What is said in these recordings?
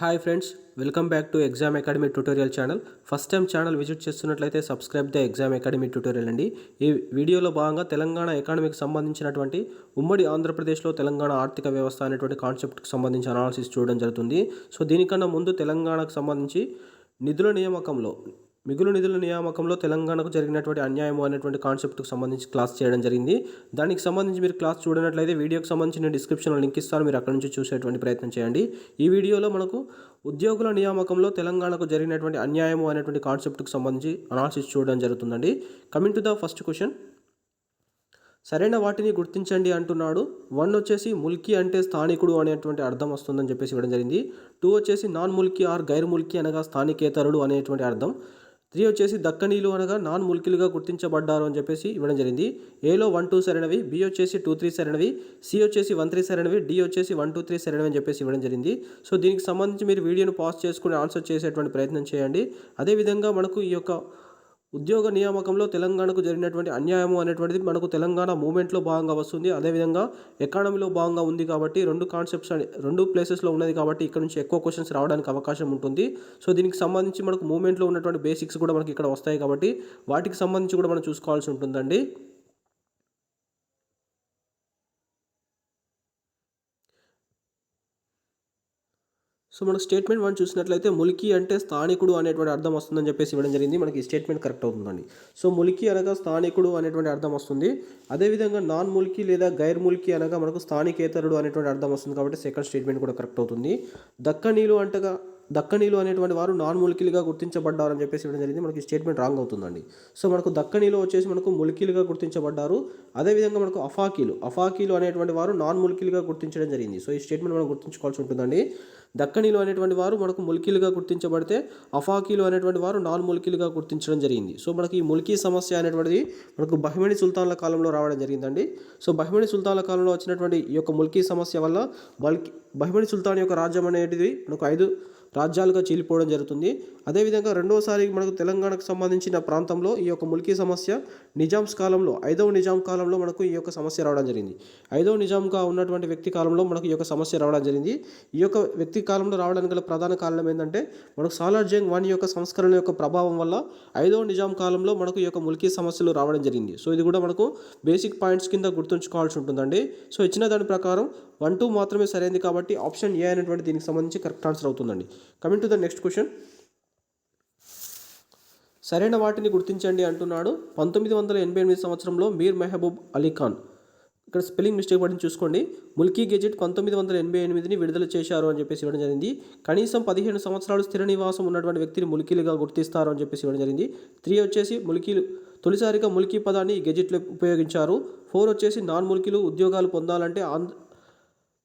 Hi friends welcome back to exam academy tutorial channel. First time channel visit చేస్తున్నట్లయితే subscribe the exam academy tutorial అండి. ఈ వీడియోలో భాగంగా తెలంగాణ ఎకానమీకి సంబంధించినటువంటి ఉమ్మడి ఆంధ్రప్రదేశ్లో తెలంగాణ ఆర్థిక వ్యవస్థ అనేటువంటి కాన్సెప్ట్కి సంబంధించి అనాలిసిస్ చూడడం జరుగుతుంది. సో దీనికన్నా ముందు తెలంగాణకు సంబంధించి నిధుల నియామకంలో మిగులు నిధుల నియామకంలో తెలంగాణకు జరిగినటువంటి అన్యాయం అనేటువంటి కాన్సెప్ట్కు సంబంధించి క్లాస్ చేయడం జరిగింది. దానికి సంబంధించి మీరు క్లాస్ చూడనట్లయితే వీడియోకి సంబంధించి నేను డిస్క్రిప్షన్లో లింక్ ఇస్తాను. మీరు అక్కడ నుంచి చూసేటువంటి ప్రయత్నం చేయండి. ఈ వీడియోలో మనకు ఉద్యోగుల నియామకంలో తెలంగాణకు జరిగినటువంటి అన్యాయం అనేటువంటి కాన్సెప్ట్కు సంబంధించి అనాలిసిస్ చూడడం జరుగుతుందండి. Coming to the first question సరైన వాటిని గుర్తించండి అంటున్నాడు. వన్ వచ్చేసి ముల్కీ అంటే స్థానికుడు అనేటువంటి అర్థం వస్తుందని చెప్పేసి ఇవ్వడం జరిగింది. టూ వచ్చేసి నాన్ ముల్కీ ఆర్ గైర్ ముల్కీ అనగా స్థానికేతరుడు అనేటువంటి అర్థం. త్రీ వచ్చేసి దక్కనీలు అనగా నాన్ ములికిలుగా గుర్తించబడ్డారు అని చెప్పేసి ఇవ్వడం జరిగింది. ఏలో వన్ టూ సరైనవి బి వచ్చేసి టూ త్రీ సరైనవి సి వచ్చేసి వన్ త్రీ సరైనవి డి వచ్చేసి వన్ టూ త్రీ సరైనవి అని చెప్పేసి ఇవ్వడం జరిగింది. సో దీనికి సంబంధించి మీరు వీడియోను పాస్ చేసుకుని ఆన్సర్ చేసేటువంటి ప్రయత్నం చేయండి. అదేవిధంగా మనకు ఈ యొక్క ఉద్యోగ నియామకంలో తెలంగాణకు జరిగినటువంటి అన్యాయము అనేటువంటిది మనకు తెలంగాణ మూమెంట్లో భాగంగా వస్తుంది. అదేవిధంగా ఎకానమీలో భాగంగా ఉంది కాబట్టి రెండు కాన్సెప్ట్స్ అని రెండు ప్లేసెస్లో ఉన్నది కాబట్టి ఇక్కడ నుంచి ఎక్కువ క్వశ్చన్స్ రావడానికి అవకాశం ఉంటుంది. సో దీనికి సంబంధించి మనకు మూమెంట్లో ఉన్నటువంటి బేసిక్స్ కూడా మనకి ఇక్కడ వస్తాయి కాబట్టి వాటికి సంబంధించి కూడా మనం చూసుకోవాల్సి ఉంటుందండి. సో మనకు స్టేట్మెంట్ వన్ చూసినట్లయితే ములికి అంటే స్థానికుడు అనేటువంటి అర్థం వస్తుందని చెప్పేసి ఇవ్వడం జరిగింది. మనకి స్టేట్మెంట్ కరెక్ట్ అవుతుందండి. సో ములికి అనగా స్థానికుడు అనేటువంటి అర్థం వస్తుంది. అదేవిధంగా నాన్ ములికి లేదా గైర్ ములికి అనగా మనకు స్థానికేతరుడు అనేటువంటి అర్థం వస్తుంది కాబట్టి సెకండ్ స్టేట్మెంట్ కూడా కరెక్ట్ అవుతుంది. దక్కనీలు అంటగా దక్కనీలు అనేటువంటి వారు నాన్ ములికిలుగా గుర్తించబడ్డారని చెప్పేసి ఇవ్వడం జరిగింది. మనకి స్టేట్మెంట్ రాంగ్ అవుతుందండి. సో మనకు దక్కనీలు వచ్చేసి మనకు ములికిలుగా గుర్తించబడ్డారు. అదేవిధంగా మనకు అఫాకీలు అఫాకీలు అనేటువంటి వారు నాన్ ములికిలుగా గుర్తించడం జరిగింది. సో ఈ స్టేట్మెంట్ మనం గుర్తుంచుకోవాల్సి ఉంటుందండి. దక్కనీలు అనేటువంటి వారు మనకు ములికిలుగా గుర్తించబడితే అఫాకీలు అనేటువంటి వారు నాన్ ములికిలుగా గుర్తించడం జరిగింది. సో మనకి ఈ ములికీ సమస్య అనేటువంటిది మనకు బహిమణి సుల్తాన్ల కాలంలో రావడం జరిగిందండి. సో బహిమణి సుల్తాన్ల కాలంలో వచ్చినటువంటి ఈ యొక్క ములికీ సమస్య వల్ల బల్కి బహిమణి సుల్తాన్ యొక్క రాజ్యం అనేది మనకు ఐదు రాజ్యాలుగా చీలిపోవడం జరుగుతుంది. అదేవిధంగా రెండోసారి మనకు తెలంగాణకు సంబంధించిన ప్రాంతంలో ఈ యొక్క ముల్కీ సమస్య నిజాంస్ కాలంలో ఐదవ నిజాం కాలంలో మనకు ఈ యొక్క సమస్య రావడం జరిగింది. ఐదవ నిజాంగా ఉన్నటువంటి వ్యక్తి కాలంలో మనకు ఈ యొక్క సమస్య రావడం జరిగింది. ఈ యొక్క వ్యక్తి కాలంలో రావడానికి గల ప్రధాన కారణం ఏంటంటే మనకు సాలార్ జంగ్ వన్ యొక్క సంస్కరణ యొక్క ప్రభావం వల్ల ఐదవ నిజాం కాలంలో మనకు ఈ యొక్క ముల్కీ సమస్యలు రావడం జరిగింది. సో ఇది కూడా మనకు బేసిక్ పాయింట్స్ కింద గుర్తుంచుకోవాల్సి ఉంటుందండి. సో ఇచ్చిన దాని ప్రకారం వన్ టూ మాత్రమే సరైనది కాబట్టి ఆప్షన్ ఏ అనేటువంటి దీనికి సంబంధించి కరెక్ట్ ఆన్సర్ అవుతుందండి. Coming to the next question సరైన వాటిని గుర్తించండి అంటున్నాడు పంతొమ్మిది వందల ఎనభై ఎనిమిది సంవత్సరంలో మీర్ మెహబూబ్ అలీ ఖాన్. ఇక్కడ స్పెల్లింగ్ మిస్టేక్ పడింది చూసుకోండి. ముల్కీ గెజెట్ పంతొమ్మిది వందల ఎనభై ఎనిమిదిని విడుదల చేశారు అని చెప్పేసి ఇవ్వడం జరిగింది. కనీసం పదిహేను సంవత్సరాలు స్థిర నివాసం ఉన్నటువంటి వ్యక్తిని ములికీలుగా గుర్తిస్తారు అని చెప్పేసి ఇవ్వడం జరిగింది. త్రీ వచ్చేసి ములికీలు తొలిసారిగా ములికీ పదాన్ని గెజెట్లో ఉపయోగించారు. ఫోర్ వచ్చేసి నాన్ ములికీలు ఉద్యోగాలు పొందాలంటే ఆంధ్ర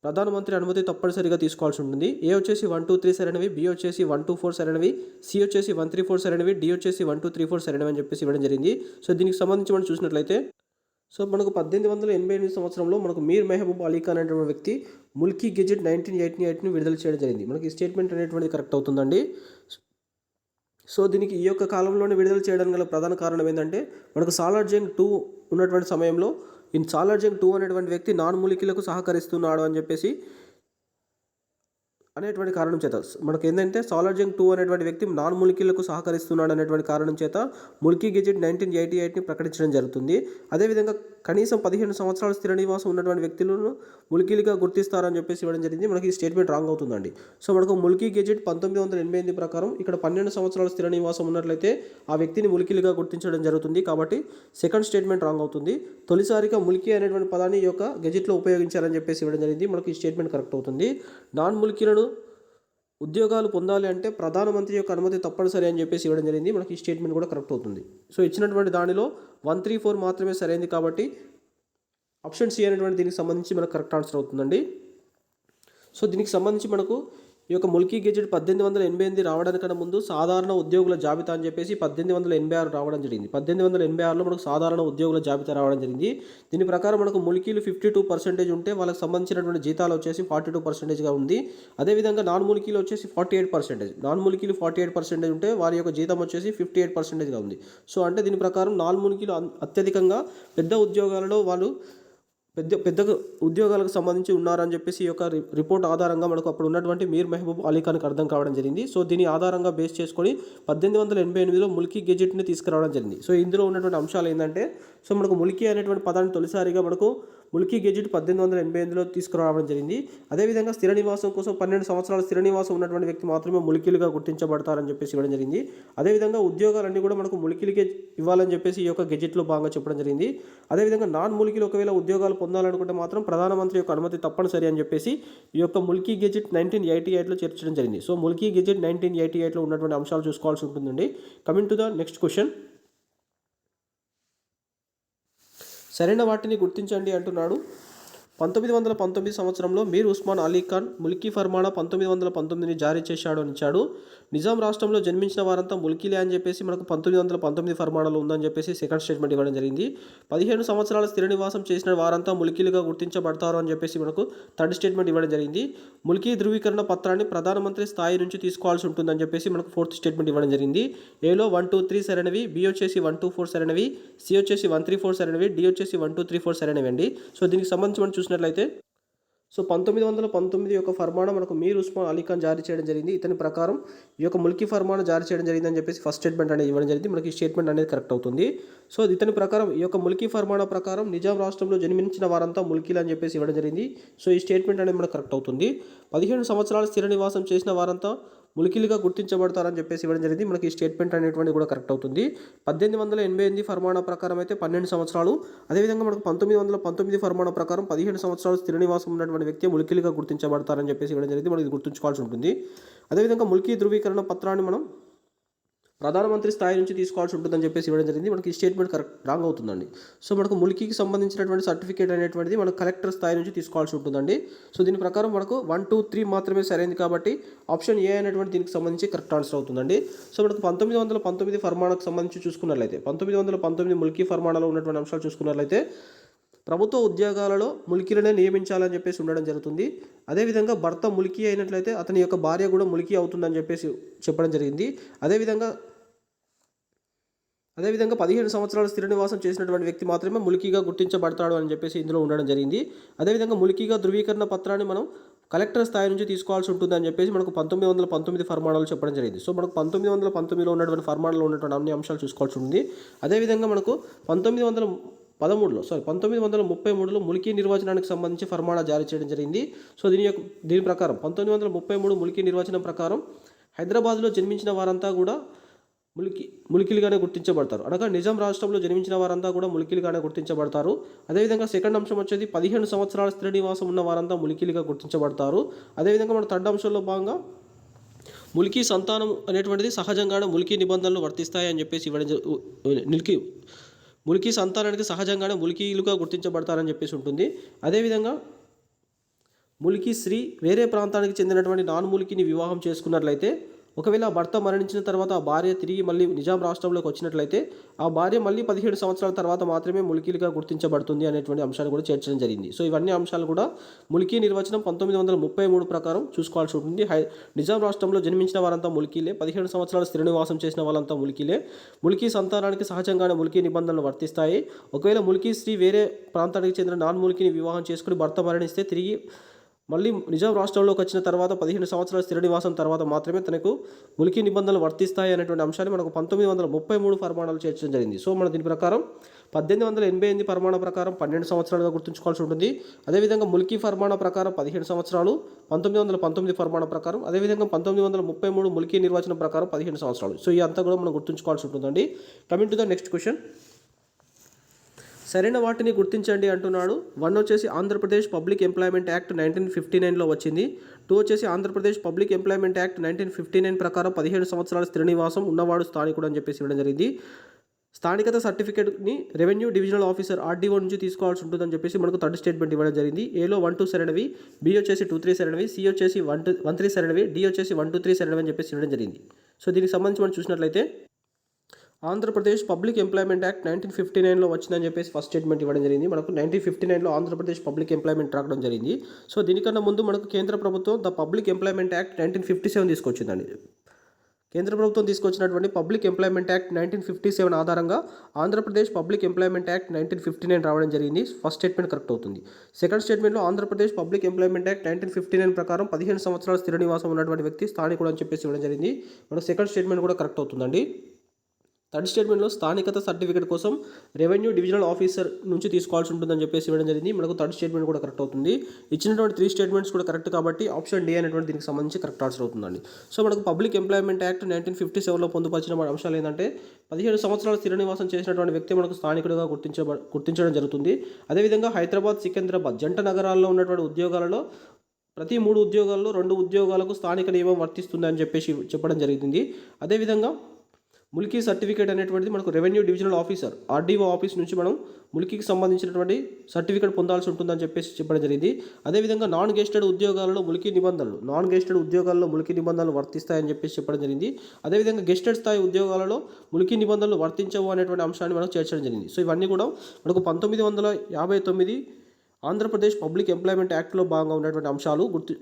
ప్రధానమంత్రి అనుమతి తప్పనిసరిగా తీసుకోవాల్సి ఉంటుంది. ఏ వచ్చేసి వన్ టూ త్రీ సరైనవి బి వచ్చేసి వన్ టూ ఫోర్ సరైనవి సి వచ్చేసి వన్ త్రీ ఫోర్ సరైనవి డి వచ్చేసి వన్ టూ త్రీ ఫోర్ సరైనవి అని చెప్పేసి ఇవ్వడం జరిగింది. సో దీనికి సంబంధించి మనం చూసినట్లయితే సో మనకు పద్దెనిమిది వందల ఎనభై ఎనిమిది సంవత్సరంలో మనకు మీర్ మెహబూబ్ అలీ ఖాన్ అనేటువంటి వ్యక్తి ముల్కీ గెజెట్ నైన్టీన్ ఎయిటీ ఎయిట్ని విడుదల చేయడం జరిగింది. మనకి స్టేట్మెంట్ అనేటువంటిది కరెక్ట్ అవుతుందండి. సో దీనికి ఈ యొక్క కాలంలోనే విడుదల చేయడానికి గల ప్రధాన కారణం ఏంటంటే మనకు సాలార్ జంగ్ టూ ఉన్నటువంటి సమయంలో ఇన్ సాలార్ జంగ్ టూ అనేటువంటి వ్యక్తి నాన్ మూలికలకు సహకరిస్తున్నాడు అని చెప్పేసి అనేటువంటి కారణం చేత. మనకు ఏంటంటే సాలార్ జంగ్ టూ అనేటువంటి వ్యక్తి నాన్ ములికీలకు సహకరిస్తున్నాడు అనేటువంటి కారణం చేత ముల్కీ గెజెట్ నైన్టీన్ ఎయిటీ ఎయిట్ని ప్రకటించడం జరుగుతుంది. అదేవిధంగా కనీసం పదిహేను సంవత్సరాలు స్థిర నివాసం ఉన్నటువంటి వ్యక్తులను ములికీలుగా గుర్తిస్తారని చెప్పేసి ఇవ్వడం జరిగింది. మనకి ఈ స్టేట్మెంట్ రాంగ్ అవుతుందండి. సో మనకు ములికీ గెజెట్ పంతొమ్మిది వందల ఎనభై ఎనిమిది ప్రకారం ఇక్కడ పన్నెండు సంవత్సరాలు స్థిర నివాసం ఉన్నట్లయితే ఆ వ్యక్తిని ములికీలుగా గుర్తించడం జరుగుతుంది కాబట్టి సెకండ్ స్టేట్మెంట్ రాంగ్ అవుతుంది. తొలిసారిగా ములికీ అనేటువంటి పదాన్ని ఈ యొక్క గెజెట్లో ఉపయోగించారని చెప్పేసి ఇవ్వడం జరిగింది. మనకి ఈ స్టేట్మెంట్ కరెక్ట్ అవుతుంది. నాన్ ములికీలను ఉద్యోగాలు పొందాలి అంటే ప్రధానమంత్రి యొక్క అనుమతి తప్పనిసరి అని చెప్పేసి ఇవ్వడం జరిగింది. మనకి ఈ స్టేట్మెంట్ కూడా కరెక్ట్ అవుతుంది. సో ఇచ్చినటువంటి దానిలో వన్ త్రీ ఫోర్ మాత్రమే సరైనది కాబట్టి ఆప్షన్ సి అనేటువంటి దీనికి సంబంధించి మనకు కరెక్ట్ ఆన్సర్ అవుతుందండి. సో దీనికి సంబంధించి మనకు ఈ యొక్క ముల్కీ గెజెట్ పద్దెనిమిది వందల ఎనభై ఎనిమిది రావడానికన్నా ముందు సాధారణ ఉద్యోగుల జాబితా అని చెప్పేసి పద్దెనిమిది వందల ఎనభై ఆరు రావడం జరిగింది. పద్దెనిమిది వందల ఎనభై ఆరులో మనకు సాధారణ ఉద్యోగుల జాబితా రావడం జరిగింది. దీని ప్రకారం మనకు ముల్కీలు ఫిఫ్టీ టూ పర్సెంటేజ్ ఉంటే వాళ్ళకి సంబంధించినటువంటి జీతాలు వచ్చేసి ఫార్టీ టూ పర్సెంటేజ్గా ఉంది. అదేవిధంగా నాన్ ముల్కీలు వచ్చేసి ఫార్టీ ఎయిట్ పర్సెంటేజ్. నాన్ ముల్కీలు ఫార్టీ ఎయిట్ పర్సెంటేజ్ ఉంటే వారి యొక్క జీతం వచ్చేసి ఫిఫ్టీ ఎయిట్ పర్సెంటేజ్గా ఉంది. సో అంటే దీని ప్రకారం నాన్ ముల్కీలు అత్యధికంగా పెద్ద ఉద్యోగాలలో వాళ్ళు పెద్ద పెద్ద ఉద్యోగాలకు సంబంధించి ఉన్నారని చెప్పేసి ఈ యొక్క రి- రిపోర్ట్ ఆధారంగా మనకు అప్పుడు ఉన్నటువంటి మీర్ మెహబూబ్ అలీ ఖాన్కి అర్థం కావడం జరిగింది. సో దీని ఆధారంగా బేస్ చేసుకొని పద్దెనిమిది వందల ఎనభై ఎనిమిదిలో ముల్కీ గెజెట్ని తీసుకురావడం జరిగింది. సో ఇందులో ఉన్నటువంటి అంశాలు ఏంటంటే సో మనకు ముల్కీ అనేటువంటి పదాన్ని తొలిసారిగా మనకు ముల్కీ గెజెట్ పద్దెనిమిది వందల ఎనభై ఎనిమిదిలో తీసుకురావడం జరిగింది. అదేవిధంగా స్థిర నివాసం కోసం పన్నెండు సంవత్సరాల స్థిర నివాసం ఉన్నటువంటి వ్యక్తి మాత్రమే ములికీలుగా గుర్తించబడతారని చెప్పేసి ఇవ్వడం జరిగింది. అదేవిధంగా ఉద్యోగాలన్నీ కూడా మనకు ములికీలకే ఇవ్వాలని చెప్పేసి ఈ యొక్క గెజెట్లో భాగంగా చెప్పడం జరిగింది. అదేవిధంగా నాన్ ములికీలు ఒకవేళ ఉద్యోగాలు పొందాలనుకుంటే మాత్రం ప్రధానమంత్రి యొక్క అనుమతి తప్పనిసరి అని చెప్పేసి ఈ యొక్క ముల్కీ గెజెట్ నైన్టీన్ ఎయిటీ ఎయిట్లో చేర్చడం జరిగింది. సో ముల్కీ గెజెట్ నైన్టీన్ ఎయిటీ ఎయిట్లో ఉన్నటువంటి అంశాలు చూసుకోవాల్సి ఉంటుందండి. Coming to the next question సరైన వాటిని గుర్తించండి అంటున్నాడు. పంతొమ్మిది వందల పంతొమ్మిది సంవత్సరంలో మీర్ ఉస్మాన్ అలీ ఖాన్ ముల్కీ ఫర్మానా పంతొమ్మిది వందల పంతొమ్మిదిని జారీ చేశాడు అని ఇచ్చాడు నిజాం రాష్ట్రంలో జన్మించిన వారంతా ముల్కీలే అని చెప్పేసి మనకు పంతొమ్మిది వందల పంతొమ్మిది ఫర్మానాలో ఉందని చెప్పేసి సెకండ్ స్టేట్మెంట్ ఇవ్వడం జరిగింది. పదిహేను సంవత్సరాల స్థిర నివాసం చేసిన వారంతా ముల్కీలుగా గుర్తించబడతారు అని చెప్పేసి మనకు థర్డ్ స్టేట్మెంట్ ఇవ్వడం జరిగింది. ముల్కీ ధృవీకరణ పత్రాన్ని ప్రధానమంత్రి స్థాయి నుంచి తీసుకోవాల్సి ఉంటుందని చెప్పేసి మనకు ఫోర్త్ స్టేట్మెంట్ ఇవ్వడం జరిగింది. ఏలో వన్ టూ త్రీ సరైనవి బి వచ్చేసి వన్ టూ ఫోర్ సరైనవి సి వచ్చేసి వన్ త్రీ ఫోర్ సరైనవి డి వచ్చేసి వన్ టూ త్రీ ఫోర్ సరైనవి అండి. సో దీనికి సంబంధించి మనం చూసినట్లయితే సో పంతొమ్మిది వందల పంతొమ్మిది యొక్క ఫర్మానా మనకు మీర్ ఉస్మాన్ అలీ ఖాన్ జారీ చేయడం జరిగింది. ఇతని ప్రకారం ఈ యొక్క ముల్కీ ఫర్మాన జారీ చేయడం జరిగింది అని చెప్పేసి ఫస్ట్ స్టేట్మెంట్ అనేది ఇవ్వడం జరిగింది. మనకి స్టేట్మెంట్ అనేది కరెక్ట్ అవుతుంది. సో ఇతని ప్రకారం ఈ యొక్క ముల్కీ ఫర్మానా ప్రకారం నిజాం రాష్ట్రంలో జన్మించిన వారంతా ముల్కీలు అని చెప్పేసి ఇవ్వడం జరిగింది. సో ఈ స్టేట్మెంట్ అనేది మనకు కరెక్ట్ అవుతుంది. పదిహేను సంవత్సరాలు స్థిర నివాసం చేసిన వారంతా ములికిలుగా గుర్తించబడతారని చెప్పేసి ఇవ్వడం జరిగింది. మనకి స్టేట్మెంట్ అనేటువంటిది కూడా కరెక్ట్ అవుతుంది. పద్దెనిమిది వందల ఎనభై ఎనిమిది ఫర్మానా ప్రకారం అయితే పన్నెండు సంవత్సరాలు. అదేవిధంగా మనకు పంతొమ్మిది వందల పంతొమ్మిది ఫర్మానా ప్రకారం పదిహేను సంవత్సరాలు స్థిర నివాసం ఉన్నటువంటి వ్యక్తి ములికిలుగా గుర్తించబడతారని చెప్పేసి ఇవ్వడం జరిగింది. మనకి గుర్తుంచుకోవాల్సి ఉంటుంది. అదేవిధంగా ములికి ధృవీకరణ పత్రాన్ని మనం ప్రధానమంత్రి స్థాయి నుంచి తీసుకోవాల్సి ఉంటుందని చెప్పేసి ఇవ్వడం జరిగింది. మనకి స్టేట్మెంట్ కరెక్ట్ రాంగ్ అవుతుందండి. సో మనకు ములికికి సంబంధించినటువంటి సర్టిఫికేట్ అనేటువంటిది మనకు కలెక్టర్ స్థాయి నుంచి తీసుకోవాల్సి ఉంటుందండి. సో దీని ప్రకారం మనకు వన్ టూ త్రీ మాత్రమే సరైనది కాబట్టి ఆప్షన్ ఏ అనేటువంటి దీనికి సంబంధించి కరెక్ట్ ఆన్సర్ అవుతుందండి. సో మనకు పంతొమ్మిది వందల పంతొమ్మిది ఫర్మానాకు సంబంధించి చూసుకున్నట్లయితే పంతొమ్మిది వందల పంతొమ్మిది ముల్కీ ఫర్మానాలో ఉన్నటువంటి అంశాలు చూసుకున్నట్లయితే ప్రభుత్వ ఉద్యోగాలలో ములికీలనే నియమించాలని చెప్పేసి ఉండడం జరుగుతుంది. అదేవిధంగా భర్త ములికి అయినట్లయితే అతని యొక్క భార్య కూడా ములికి అవుతుందని చెప్పేసి చెప్పడం జరిగింది. అదేవిధంగా అదేవిధంగా పదిహేను సంవత్సరాలు స్థిర నివాసం చేసినటువంటి వ్యక్తి మాత్రమే ములికీగా గుర్తించబడతాడు అని చెప్పేసి ఇందులో ఉండడం జరిగింది. అదేవిధంగా ములికీగా ధృవీకరణ పత్రాన్ని మనం కలెక్టర్ స్థాయి నుంచి తీసుకోవాల్సి ఉంటుందని చెప్పేసి మనకు పంతొమ్మిది వందల పంతొమ్మిది ఫర్మానాలు చెప్పడం జరిగింది. సో మనకు పంతొమ్మిది వందల పంతొమ్మిదిలో ఉన్నటువంటి ఫర్మానాలో ఉన్నటువంటి అన్ని అంశాలు చూసుకోవాల్సి ఉంటుంది. అదేవిధంగా మనకు పంతొమ్మిది వందల పదమూడులో సారీ పంతొమ్మిది వందల ముప్పై మూడులో ములికీ నిర్వచనానికి సంబంధించి ఫర్మానా జారీ చేయడం జరిగింది. సో దీని యొక్క దీని ప్రకారం పంతొమ్మిది వందల ముప్పై మూడు ములికీ నిర్వచనం ప్రకారం హైదరాబాద్లో జన్మించిన వారంతా కూడా ములికి ములికిలుగానే గుర్తించబడతారు. అనగా నిజాం రాష్ట్రంలో జన్మించిన వారంతా కూడా ములికిలుగానే గుర్తించబడతారు. అదేవిధంగా సెకండ్ అంశం వచ్చేది పదిహేను సంవత్సరాల శ్రీనివాసం నివాసం ఉన్న వారంతా ములికిలుగా గుర్తించబడతారు. అదేవిధంగా మన థర్డ్ అంశంలో భాగంగా ములికి సంతానం అనేటువంటిది సహజంగానే ములికి నిబంధనలు వర్తిస్తాయి అని చెప్పేసి ఇవ్వడం నిలికి ములికి సంతానానికి సహజంగానే ములికీలుగా గుర్తించబడతారని చెప్పేసి ఉంటుంది. అదేవిధంగా ములికి స్త్రీ వేరే ప్రాంతానికి చెందినటువంటి నాన్ ములికిని వివాహం చేసుకున్నట్లయితే ఒకవేళ భర్త మరణించిన తర్వాత ఆ భార్య తిరిగి మళ్ళీ నిజాం రాష్ట్రంలోకి వచ్చినట్లయితే ఆ భార్య మళ్ళీ పదిహేడు సంవత్సరాల తర్వాత మాత్రమే ములికీలుగా గుర్తించబడుతుంది అనేటువంటి అంశాలు కూడా చేర్చడం జరిగింది. సో ఇవన్నీ అంశాలు కూడా ములికీ నిర్వచనం పంతొమ్మిది వందల ముప్పై మూడు ప్రకారం చూసుకోవాల్సి ఉంటుంది. హై నిజాం రాష్ట్రంలో జన్మించిన వారంతా ములికీలే పదిహేడు సంవత్సరాలు శ్రీనివాసం నివాసం చేసిన వాళ్ళంతా ములికీలే. ములికీ సంతానానికి సహజంగానే ములికీ నిబంధనలు వర్తిస్తాయి. ఒకవేళ ములికీ స్త్రీ వేరే ప్రాంతానికి చెందిన నాన్ ములికిని వివాహం చేసుకుని భర్త మరణిస్తే తిరిగి మళ్ళీ నిజాం రాష్ట్రంలోకి వచ్చిన తర్వాత పదిహేను సంవత్సరాల స్థిర నివాసం తర్వాత మాత్రమే తనకు ములికి నిబంధనలు వర్తిస్తాయి అనేటువంటి అంశాన్ని మనకు పంతొమ్మిది వందల ముప్పై మూడు పరిమాణాలు చేర్చడం జరిగింది. సో మన దీని ప్రకారం పద్దెనిమిది వందల ఎనభై ఎనిమిది పరిమాణ ప్రకారం పన్నెండు సంవత్సరాలుగా గుర్తుంచుకోవాల్సి ఉంటుంది. అదేవిధంగా ములికి పరిమాణ ప్రకారం పదిహేడు సంవత్సరాలు పంతొమ్మిది వందల పంతొమ్మిది పరిమాణ ప్రకారం అదేవిధంగా పంతొమ్మిది వందల ముప్పై మూడు ములికి నిర్వచనం ప్రకారం పదిహేను సంవత్సరాలు. సో ఈ అంతా కూడా మనం గుర్తుంచుకోవాల్సి ఉంటుందండి. Coming to the next question సరైన వాటిని గుర్తించండి అంటున్నాడు. వన్ వచ్చేసి Andhra Pradesh public employment act nineteen fifty నైన్లో వచ్చింది. టూ వచ్చేసి Andhra Pradesh public employment act nineteen fifty nine ప్రకారం పదిహేడు సంవత్సరాల స్త్రీ నివాసం ఉన్నవాడు స్థానికుడు అని చెప్పేసి ఇవ్వడం జరిగింది. స్థానికత సర్టిఫికేట్ని రెవెన్యూ డివిజనల్ ఆఫీసర్ ఆర్డీఓ నుంచి తీసుకోవాల్సి ఉంటుందని చెప్పేసి మనకు థర్డ్ స్టేట్మెంట్ ఇవ్వడం జరిగింది. ఏలో వన్ టూ సరైనవి బి వచ్చేసి టూ త్రీ సరైనవి సి వచ్చేసి వన్ టూ వన్ త్రీ సరైనవి డి వచ్చేసి వన్ టూ త్రీ సరైనవి అని చెప్పేసి ఇవ్వడం జరిగింది. సో దీనికి సంబంధించి మనం చూసినట్లయితే Andhra Pradesh public employment act nineteen fifty నైన్లో వచ్చిందని చెప్పేసి ఫస్ట్ స్టేట్మెంట్ ఇవ్వడం జరిగింది. మనకు నైన్టీన్ ఫిఫ్టీ నైన్లో ఆంధ్రప్రదేశ్ పబ్లిక్ ఎంప్లాయ్మెంట్ రావడం జరిగింది. సో దీనికన్నా ముందు మనకు కేంద్ర ప్రభుత్వం the public employment act nineteen fifty seven తీసుకొచ్చిందండి. కేంద్ర ప్రభుత్వం తీసుకొచ్చినటువంటి public employment act nineteen fifty seven ఆధారంగా Andhra Pradesh public employment act nineteen fifty nine రావడం జరిగింది. ఫస్ట్ స్టేట్మెంట్ కరెక్ట్ అవుతుంది. సెకండ్ స్టేట్మెంట్లో Andhra Pradesh public employment act nineteen fifty nine ప్రకారం పదిహేను సంవత్సరాల స్థిర నివాసం ఉన్నటువంటి వ్యక్తి స్థానికుడు అని చెప్పేసి ఇవ్వడం జరిగింది. మనకు సెకండ్ స్టేట్మెంట్ కూడా కరెక్ట్ అవుతుందండి. థర్డ్ స్టేట్మెంట్లో స్థానికత సర్టిఫికేట్ కోసం రెవెన్యూ డివిజనల్ ఆఫీసర్ నుంచి తీసుకోవాల్సి ఉంటుందని చెప్పేసి ఇవ్వడం జరిగింది. మనకు థర్డ్ స్టేట్మెంట్ కూడా కరెక్ట్ అవుతుంది. ఇచ్చినటువంటి త్రీ స్టేట్మెంట్స్ కూడా కరెక్ట్ కాబట్టి ఆప్షన్ డి అనేటువంటి దీనికి సంబంధించి కరెక్ట్ ఆన్సర్ అవుతుందండి. సో మనకు public employment act nineteen fifty సెవెన్లో పొందుపరిచిన అంశాలు ఏంటంటే పదిహేడు సంవత్సరాల స్థిరనివాసం చేసినటువంటి వ్యక్తి మనకు స్థానికుడిగా గుర్తించ గుర్తించడం జరుగుతుంది. అదేవిధంగా హైదరాబాద్ సికింద్రాబాద్ జంట నగరాల్లో ఉన్నటువంటి ఉద్యోగాలలో ప్రతి మూడు ఉద్యోగాల్లో రెండు ఉద్యోగాలకు స్థానిక నియమం వర్తిస్తుంది అని చెప్పేసి చెప్పడం జరిగింది. అదేవిధంగా ములికి సర్టిఫికేట్ అనేటువంటిది మనకు revenue divisional officer RDO office నుంచి మనం ములికికి సంబంధించినటువంటి సర్టిఫికేట్ పొందాల్సి ఉంటుందని చెప్పేసి చెప్పడం జరిగింది. అదేవిధంగా నాన్ గెస్టెడ్ ఉద్యోగాలలో ములికి నిబంధనలు నాన్ గెస్టెడ్ ఉద్యోగాల్లో ములికి నిబంధనలు వర్తిస్తాయని చెప్పేసి చెప్పడం జరిగింది. అదేవిధంగా గెస్టెడ్ స్థాయి ఉద్యోగాలలో ములికి నిబంధనలు వర్తించవు అనేటువంటి అంశాన్ని మనం చేర్చడం జరిగింది. సో ఇవన్నీ కూడా మనకు పంతొమ్మిది వందల యాభై తొమ్మిది ఆంధ్రప్రదేశ్ పబ్లిక్ ఎంప్లాయ్మెంట్ యాక్ట్లో భాగంగా ఉన్నటువంటి అంశాలు గుర్తు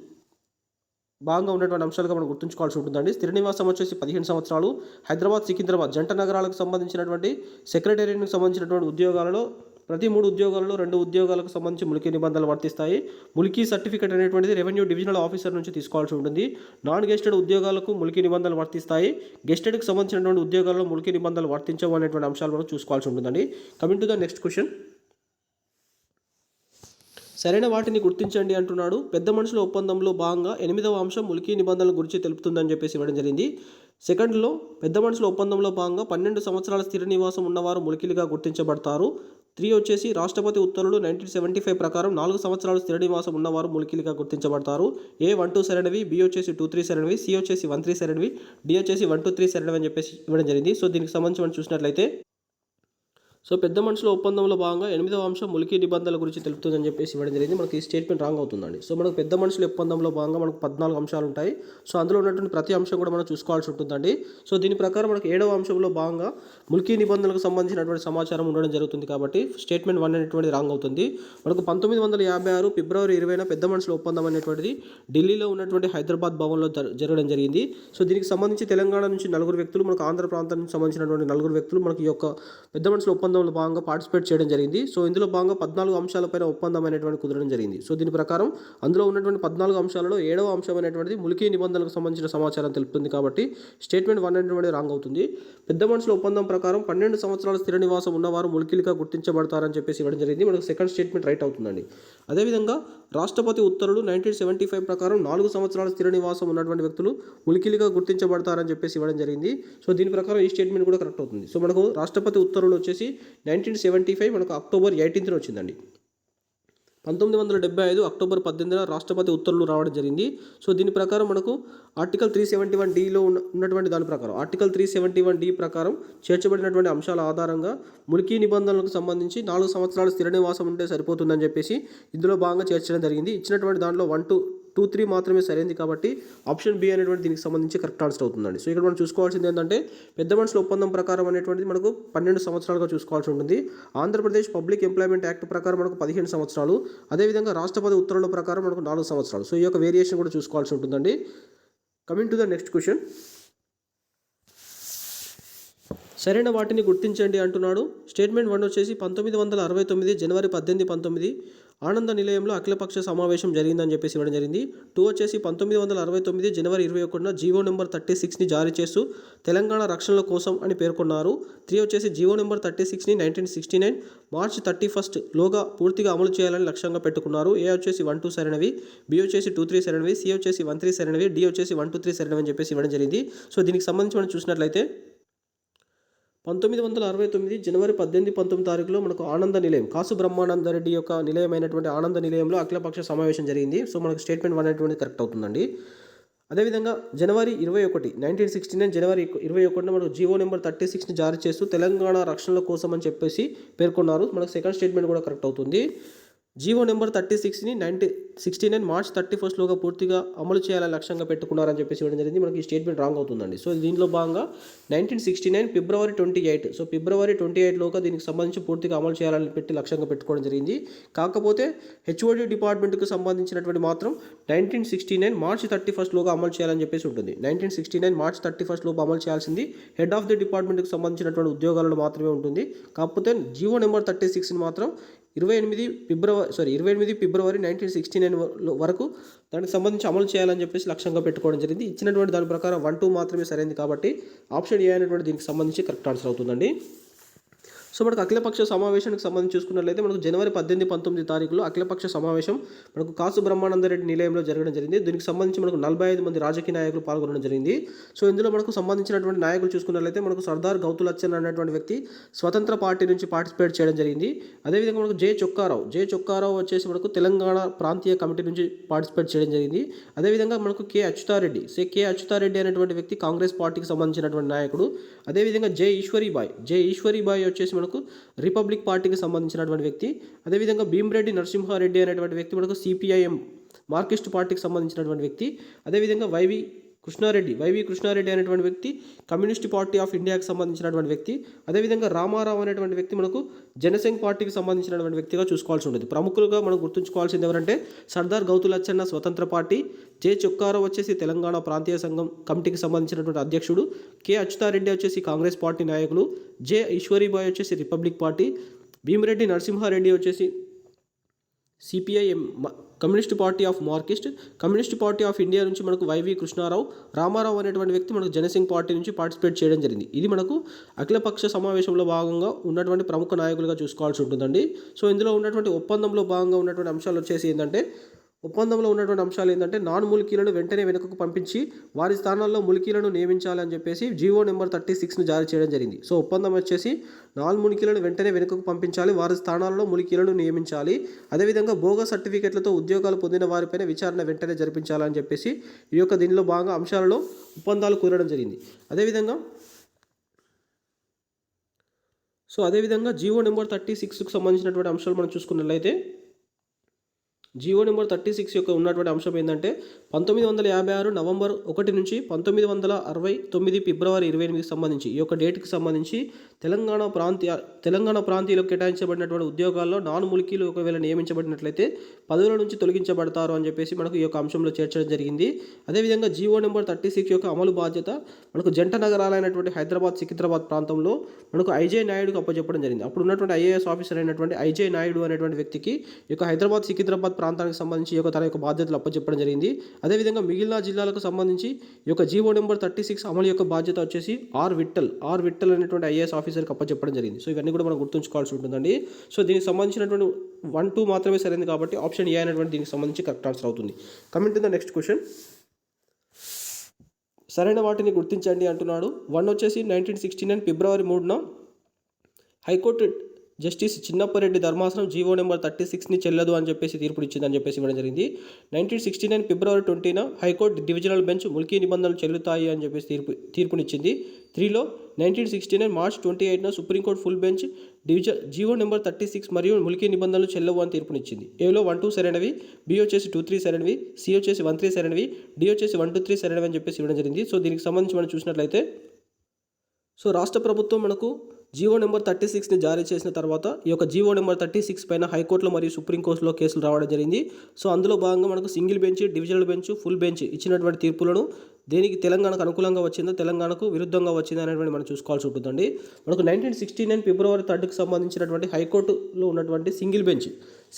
భాగంగా ఉన్నటువంటి అంశాలుగా మనం గుర్తుంచుకోవాల్సి ఉంటుందండి. స్థిర నివాసం వచ్చేసి పదిహేను సంవత్సరాలు. హైదరాబాద్ సికింద్రాబాద్ జంట నగరాలకు సంబంధించినటువంటి సెక్రటేరియట్కి సంబంధించినటువంటి ఉద్యోగాలలో ప్రతి మూడు ఉద్యోగాలలో రెండు ఉద్యోగాలకు సంబంధించి ములికి నిబంధనలు వర్తిస్తాయి. ములికి సర్టిఫికేట్ అనేటువంటిది రెవెన్యూ డివిజనల్ ఆఫీసర్ నుంచి తీసుకోవాల్సి ఉంటుంది. నాన్ గెస్టెడ్ ఉద్యోగాలకు ములికి నిబంధనలు వర్తిస్తాయి. గెస్టెడ్కి సంబంధించినటువంటి ఉద్యోగాల్లో ములికి నిబంధనలు వర్తించవు అనేటువంటి అంశాలు మనం చూసుకోవాల్సి ఉంటుందండి. Coming to the next question. సరైన వాటిని గుర్తించండి అంటున్నాడు. పెద్ద మనుషుల ఒప్పందంలో భాగంగా ఎనిమిదవ అంశం ములికి నిబంధనల గురించి తెలుపుతుందని చెప్పేసి ఇవ్వడం జరిగింది. సెకండ్లో పెద్ద మనుషుల ఒప్పందంలో భాగంగా పన్నెండు సంవత్సరాల స్థిర నివాసం ఉన్నవారు ములికిలుగా గుర్తించబడతారు. త్రీ వచ్చేసి రాష్ట్రపతి ఉత్తర్వులు నైన్టీన్ సెవెంటీ ఫైవ్ ప్రకారం నాలుగు సంవత్సరాల స్థిర నివాసం ఉన్నవారు ములికిలుగా గుర్తించబడతారు. ఏ వన్ టూ సెవెన్వి బి వచ్చేసి టూ త్రీ సెవెన్వి సి వచ్చేసి వన్ త్రీ సెవెన్వి డి వచ్చేసి వన్ టూ త్రీ సరైనవి అని చెప్పేసి ఇవ్వడం జరిగింది. సో దీనికి సంబంధించి మనం చూసినట్లయితే సో పెద్ద మనుషుల ఒప్పందంలో భాగంగా ఎనిమిదవ అంశం ములికి నిబంధనల గురించి తెలుపుతుందని చెప్పేసి ఇవ్వడం జరిగింది. మనకి ఈ స్టేట్మెంట్ రాంగ్ అవుతుందండి. సో మనకు పెద్ద మనుషుల ఒప్పందంలో భాగంగా మనకు పద్నాలుగు అంశాలు ఉంటాయి. సో అందులో ఉన్నటువంటి ప్రతి అంశం కూడా మనం చూసుకోవాల్సి ఉంటుందండి. సో దీని ప్రకారం మనకు ఏడవ అంశంలో భాగంగా ములికి నిబంధనలకు సంబంధించినటువంటి సమాచారం ఉండడం జరుగుతుంది కాబట్టి స్టేట్మెంట్ వన్ అనేటువంటి రాంగ్ అవుతుంది. మనకు పంతొమ్మిది వందల యాభై ఆరు ఫిబ్రవరి ఇరవైన పెద్ద మనుషుల ఒప్పందం అనేటువంటిది ఢిల్లీలో ఉన్నటువంటి హైదరాబాద్ భవన్లో జర- జరగడం జరిగింది. సో దీనికి సంబంధించి తెలంగాణ నుంచి నలుగురు వ్యక్తులు మనకు ఆంధ్ర ప్రాంతం నుంచి సంబంధించినటువంటి నలుగురు వ్యక్తులు మనకి ఈ యొక్క పెద్ద మనుషుల ఒప్పందం ఒప్పందంలో భాగంగా పార్టిసిపేట్ చేయడం జరిగింది. సో ఇందులో భాగంగా పద్నాలుగు అంశాలపైన ఒప్పందం అనేటువంటి కుదరడం జరిగింది. సో దీని ప్రకారం అందులో ఉన్నటువంటి పద్నాలుగు అంశాలలో ఏడవ అంశం అనేటువంటిది ములికి నిబంధనలకు సంబంధించిన సమాచారం తెలుపుతుంది కాబట్టి స్టేట్మెంట్ వన్ అనేటువంటి రాంగ్ అవుతుంది. పెద్ద మనుషుల ఒప్పందం ప్రకారం పన్నెండు సంవత్సరాల స్థిర నివాసం ఉన్నవారు ములికిలుగా గుర్తించబడతారని చెప్పేసి ఇవ్వడం జరిగింది. మనకు సెకండ్ స్టేట్మెంట్ రైట్ అవుతుందండి. అదేవిధంగా రాష్ట్రపతి ఉత్తర్వులు నైన్టీన్ సెవెంటీ ఫైవ్ ప్రకారం నాలుగు సంవత్సరాల స్థిర నివాసం ఉన్నటువంటి వ్యక్తులు ములికిలిగా గుర్తించబడతారని చెప్పేసి ఇవ్వడం జరిగింది. సో దీని ప్రకారం ఈ స్టేట్మెంట్ కూడా కరెక్ట్ అవుతుంది. సో మనకు రాష్ట్రపతి ఉత్తర్వులు వచ్చేసి నైన్టీన్ సెవెంటీ ఫైవ్ మనకు అక్టోబర్ ఎయిటీన్త్న వచ్చిందండి. పంతొమ్మిది వందల డెబ్బై ఐదు అక్టోబర్ పద్దెనిమిదిన రాష్ట్రపతి ఉత్తర్వులు రావడం జరిగింది. సో దీని ప్రకారం మనకు ఆర్టికల్ త్రీ సెవెంటీ వన్ డీలో ఉన్న ఉన్నటువంటి దాని ప్రకారం article three seventy one D ప్రకారం చేర్చబడినటువంటి అంశాల ఆధారంగా ములికీ నిబంధనలకు సంబంధించి నాలుగు సంవత్సరాలు స్థిర నివాసం ఉంటే సరిపోతుందని చెప్పేసి ఇందులో భాగంగా చేర్చడం జరిగింది. ఇచ్చినటువంటి దాంట్లో వన్ టూ టూ త్రీ మాత్రమే సరైనది కాబట్టి ఆప్షన్ బి అనేటువంటి దీనికి సంబంధించి కరెక్ట్ ఆన్సర్ అవుతుందండి. సో ఇక్కడ మనం చూసుకోవాల్సింది ఏంటంటే పెద్ద మనుషుల ఒప్పందం ప్రకారం అనేటువంటిది మనకు పన్నెండు సంవత్సరాలుగా చూసుకోవాల్సి ఉంటుంది. ఆంధ్రప్రదేశ్ పబ్లిక్ ఎంప్లాయ్మెంట్ యాక్ట్ ప్రకారం మనకు పదిహేను సంవత్సరాలు. అదేవిధంగా రాష్ట్రపతి ఉత్తర్వుల ప్రకారం మనకు నాలుగు సంవత్సరాలు. సో ఈ యొక్క వేరియేషన్ కూడా చూసుకోవాల్సి ఉంటుందండి. Coming to the next question సరైన వాటిని గుర్తించండి అంటున్నాడు. స్టేట్మెంట్ వన్ వచ్చేసి పంతొమ్మిది వందల అరవై తొమ్మిది జనవరి పద్దెనిమిది పంతొమ్మిది ఆనంద నిలయంలో అఖిలపక్ష సమావేశం జరిగిందని చెప్పేసి ఇవ్వడం జరిగింది. టూ వచ్చేసి పంతొమ్మిది వందల అరవై తొమ్మిది జనవరి ఇరవై ఒకటిన జీవో నెంబర్ థర్టీ సిక్స్ని జారీ చేస్తూ తెలంగాణ రక్షణల కోసం అని పేర్కొన్నారు. త్రీ వచ్చేసి GO number thirty సిక్స్ని nineteen sixty nine March thirty first లోగా పూర్తిగా అమలు చేయాలని లక్ష్యంగా పెట్టుకున్నారు. ఏ వచ్చేసి వన్ టూ సరైనవి బి వచ్చేసి టూ త్రీ సరైనవి సి వచ్చేసి వన్ త్రీ సరైనవి డి వచ్చేసి వన్ టూ త్రీ సరైనవి అని చెప్పేసి ఇవ్వడం జరిగింది. సో దీనికి సంబంధించి మనం చూసినట్లయితే పంతొమ్మిది వందల అరవై తొమ్మిది జనవరి పద్దెనిమిది పంతొమ్మిది తారీఖులో మనకు ఆనంద నిలయం కాసు బ్రహ్మానంద రెడ్డి యొక్క నిలయమైనటువంటి ఆనంద నిలయంలో అఖిలపక్ష సమావేశం జరిగింది. సో మనకు స్టేట్మెంట్ వన్ అనేటువంటి కరెక్ట్ అవుతుందండి. అదేవిధంగా జనవరి ఇరవై ఒకటి నైన్టీన్ సిక్స్టీ నైన్ జనవరి ఇరవై ఒకటిన మనకు జీవో నెంబర్ థర్టీ సిక్స్ని జారీ చేస్తూ తెలంగాణ రక్షణల కోసం అని చెప్పేసి పేర్కొన్నారు. మనకు సెకండ్ స్టేట్మెంట్ కూడా కరెక్ట్ అవుతుంది. GO number thirty సిక్స్ని ninety sixty nine March thirty ఫస్ట్లోగా పూర్తిగా అమలు చేయాలని లక్ష్యంగా పెట్టుకున్నారని చెప్పేసి ఇవ్వడం జరిగింది. మనకి ఈ స్టేట్మెంట్ రాంగ్ అవుతుందండి. సో దీనిలో భాగంగా nineteen sixty nine February twenty eight. So February twenty ఎయిట్లోగా దీనికి సంబంధించి పూర్తిగా అమలు చేయాలని పెట్టి లక్ష్యంగా పెట్టుకోవడం జరిగింది. కాకపోతే హెచ్ఓడి డిపార్ట్మెంట్కి సంబంధించినటువంటి మాత్రం nineteen sixty nine March thirty ఫస్ట్లోగా అమలు చేయాలని చెప్పేసి ఉంటుంది. Nineteen sixty nine March thirty ఫస్ట్లోపు అమలు చేయాల్సింది హెడ్ ఆఫ్ ది డిపార్ట్మెంట్కి సంబంధించినటువంటి ఉద్యోగాలలో మాత్రమే ఉంటుంది. కాకపోతే జీవో నెంబర్ థర్టీ సిక్స్ని మాత్రం ఇరవై ఎనిమిది ఫిబ్రవరి సారీ ఇరవై ఎనిమిది ఫిబ్రవరి నైన్టీన్ సిక్స్టీ నైన్ వరకు దానికి సంబంధించి అమలు చేయాలని చెప్పేసి లక్ష్యంగా పెట్టుకోవడం జరిగింది. ఇచ్చినటువంటి దాని ప్రకారం వన్ టూ మాత్రమే సరైంది కాబట్టి ఆప్షన్ ఏ అనేటువంటి దీనికి సంబంధించి కరెక్ట్ ఆన్సర్ అవుతుందండి. సో మనకు అఖిలపక్ష సమావేశానికి సంబంధించి చూసుకున్నట్లయితే మనకు జనవరి పద్దెనిమిది పంతొమ్మిది తారీఖులో అఖిలపక్ష సమావేశం మనకు కాసు బ్రహ్మానందరెడ్డి నిలయంలో జరగడం జరిగింది. దీనికి సంబంధించి మనకు నలభై ఐదు మంది రాజకీయ నాయకులు పాల్గొనడం జరిగింది. సో ఇందులో మనకు సంబంధించినటువంటి నాయకులు చూసుకున్నట్లయితే మనకు సర్దార్ గౌతులచ్చన్ అనేటువంటి వ్యక్తి స్వతంత్ర పార్టీ నుంచి పార్టిసిపేట్ చేయడం జరిగింది. అదేవిధంగా మనకు జే చొక్కారావు జే చొక్కారావు వచ్చేసి మనకు తెలంగాణ ప్రాంతీయ కమిటీ నుంచి పార్టిసిపేట్ చేయడం జరిగింది. అదేవిధంగా మనకు కె అచ్యుతారెడ్డి సే కె అచ్యుతారెడ్డి అనేటువంటి వ్యక్తి కాంగ్రెస్ పార్టీకి సంబంధించినటువంటి నాయకుడు. అదేవిధంగా జే ఈశ్వరీబాయ్ జే ఈశ్వరీబాయ్ వచ్చేసి మనకు రిపబ్లిక్ పార్టీకి సంబంధించినటువంటి వ్యక్తి అదేవిధంగా భీమరెడ్డి నరసింహారెడ్డి అనేటువంటి వ్యక్తి మనకు సిపిఐఎం మార్కిస్ట్ పార్టీకి సంబంధించినటువంటి వ్యక్తి అదేవిధంగా వైవి కృష్ణారెడ్డి వైవి కృష్ణారెడ్డి అనేటువంటి వ్యక్తి కమ్యూనిస్ట్ పార్టీ ఆఫ్ ఇండియాకి సంబంధించినటువంటి వ్యక్తి. అదేవిధంగా రామారావు అనేటువంటి వ్యక్తి మనకు జనసంఘ్ పార్టీకి సంబంధించినటువంటి వ్యక్తిగా చూసుకోవాల్సి ఉంటుంది ప్రముఖులుగా మనం గుర్తుంచుకోవాల్సింది ఎవరంటే సర్దార్ గౌతులచ్చన్న స్వతంత్ర పార్టీ జే చొక్కారావు వచ్చేసి తెలంగాణ ప్రాంతీయ సంఘం కమిటీకి సంబంధించినటువంటి అధ్యక్షుడు కె అచ్యుతారెడ్డి వచ్చేసి కాంగ్రెస్ పార్టీ నాయకులు జె ఈశ్వరీబాయ్ వచ్చేసి రిపబ్లిక్ పార్టీ భీమిరెడ్డి నరసింహారెడ్డి వచ్చేసి CPIM communist party of marxist communist party of India నుంచి మనకు వైవి కృష్ణారావు రామారావు అనేటువంటి వ్యక్తి మనకు జనసింగ్ పార్టీ నుంచి పార్టిసిపేట్ చేయడం జరిగింది. ఇది మనకు అఖిలపక్ష సమావేశంలో భాగంగా ఉన్నటువంటి ప్రముఖ నాయకులుగా చూసుకోవాల్సి ఉంటుందండి. సో ఇందులో ఉన్నటువంటి ఒప్పందంలో భాగంగా ఉన్నటువంటి అంశాలు వచ్చేసి ఏంటంటే ఒప్పందంలో ఉన్నటువంటి అంశాలు ఏంటంటే నాన్ ములికీలను వెంటనే వెనుకకు పంపించి వారి స్థానాల్లో ములికీలను నియమించాలని చెప్పేసి జీవో నెంబర్ థర్టీ సిక్స్ను జారీ చేయడం జరిగింది. సో ఒప్పందం వచ్చేసి నాన్ ములికీలను వెంటనే వెనుకకు పంపించాలి వారి స్థానాల్లో ములికీలను నియమించాలి. అదేవిధంగా భోగ సర్టిఫికెట్లతో ఉద్యోగాలు పొందిన వారిపైన విచారణ వెంటనే జరిపించాలని చెప్పేసి ఈ యొక్క దీనిలో భాగంగా అంశాలలో ఒప్పందాలు కోరడం జరిగింది. అదేవిధంగా సో అదేవిధంగా జీవో నెంబర్ థర్టీ సిక్స్కు సంబంధించినటువంటి అంశాలు మనం చూసుకున్నట్లయితే జియో నెంబర్ థర్టీ సిక్స్ యొక్క ఉన్నటువంటి అంశం ఏంటంటే పంతొమ్మిది వందల యాభై ఆరు నవంబర్ ఒకటి నుంచి పంతొమ్మిది వందల అరవై తొమ్మిది ఫిబ్రవరి ఇరవై ఎనిమిదికి సంబంధించి ఈ యొక్క డేట్కి సంబంధించి తెలంగాణ ప్రాంతీయ తెలంగాణ ప్రాంతీయులకు కేటాయించబడినటువంటి ఉద్యోగాల్లో నాన్ ములికీలు ఒకవేళ నియమించబడినట్లయితే పదవుల నుంచి తొలగించబడతారు అని చెప్పేసి మనకు ఈ యొక్క అంశంలో చేర్చడం జరిగింది. అదేవిధంగా జియో నెంబర్ థర్టీ సిక్స్ యొక్క అమలు బాధ్యత మనకు జంట నగరాలైనటువంటి హైదరాబాద్ సికింద్రాబాద్ ప్రాంతంలో మనకు ఐజే నాయుడుకు అప్పచెప్పడం జరిగింది. అప్పుడు ఉన్నటువంటి ఐఏఎస్ ఆఫీసర్ అయినటువంటి ఐజే నాయుడు అనేటువంటి వ్యక్తికి ఈ యొక్క హైదరాబాద్ సికింద్రాబాద్ ప్రాంతానికి సంబంధించి ఈ యొక్క తన యొక్క బాధ్యతలు అప్పచెప్పడం జరిగింది. అదేవిధంగా మిగిలిన జిల్లాలకు సంబంధించి ఈ యొక్క జీవో నెంబర్ థర్టీ సిక్స్ అమలు యొక్క బాధ్యత వచ్చేసి ఆర్ విట్టల్ ఆర్ విట్టల్ అనేటువంటి ఐఏఎస్ ఆఫీసర్కి అప్పచెప్పడం జరిగింది. సో ఇవన్నీ కూడా మనం గుర్తుంచుకోవాల్సి ఉంటుందండి. సో దీనికి సంబంధించినటువంటి వన్ టూ మాత్రమే సరైనది కాబట్టి ఆప్షన్ ఏ అనేటువంటి దీనికి సంబంధించి కరెక్ట్ ఆన్సర్ అవుతుంది. Coming to the next question సరైన వాటిని గుర్తించండి అంటున్నాడు. వన్ వచ్చేసి నైన్టీన్ సిక్స్టీ నైన్ ఫిబ్రవరి మూడున హైకోర్టు జస్టిస్ చిన్నప్పరెడ్డి ధర్మాసనం జీవో నెంబర్ థర్టీ సిక్స్ని చెల్లదు అని చెప్పేసి తీర్పు ఇచ్చిందని చెప్పేసి ఇవ్వడం జరిగింది. నైన్టీన్ సిక్స్టీ నైన్ ఫిబ్రవరి ట్వంటీన హైకోర్టు డివిజనల్ బెంచ్ ముల్కీ నిబంధనలు చెల్లుతాయి అని చెప్పేసి తీర్పు తీర్పునిచ్చింది. త్రీలో nineteen sixty nine March twenty ఎయిట్న supreme court full bench division GO number thirty six మరియు ముల్కీ నిబంధనలు చెల్లవు అని తీర్పునిచ్చింది. ఏలో వన్ టూ సరైనవి బి వచ్చేసి టూ త్రీ సరైనవి సి వచ్చేసి వన్ త్రీ సరైనవి డి వచ్చేసి వన్ టూ త్రీ సరైనవి అని చెప్పేసి ఇవ్వడం జరిగింది. సో దీనికి సంబంధించి మనం చూసినట్లయితే సో రాష్ట్ర ప్రభుత్వం మనకు జీవో నెంబర్ థర్టీ సిక్స్ని జారీ చేసిన తర్వాత ఈ యొక్క జీవో నెంబర్ థర్టీ సిక్స్ పైన హైకోర్టులో మరియు సుప్రీంకోర్టులో కేసులు రావడం జరిగింది. సో అందులో భాగంగా మనకు single bench divisional bench full bench ఇచ్చినటువంటి తీర్పులను దేనికి తెలంగాణకు అనుకూలంగా వచ్చిందో తెలంగాణకు విరుద్ధంగా వచ్చిందో అనేటువంటి మనం చూసుకోవాల్సి ఉంటుందండి. మనకు నైన్టీన్ సిక్స్టీ నైన్ ఫిబ్రవరి థర్డ్కి సంబంధించినటువంటి హైకోర్టులో ఉన్నటువంటి సింగిల్ బెంచ్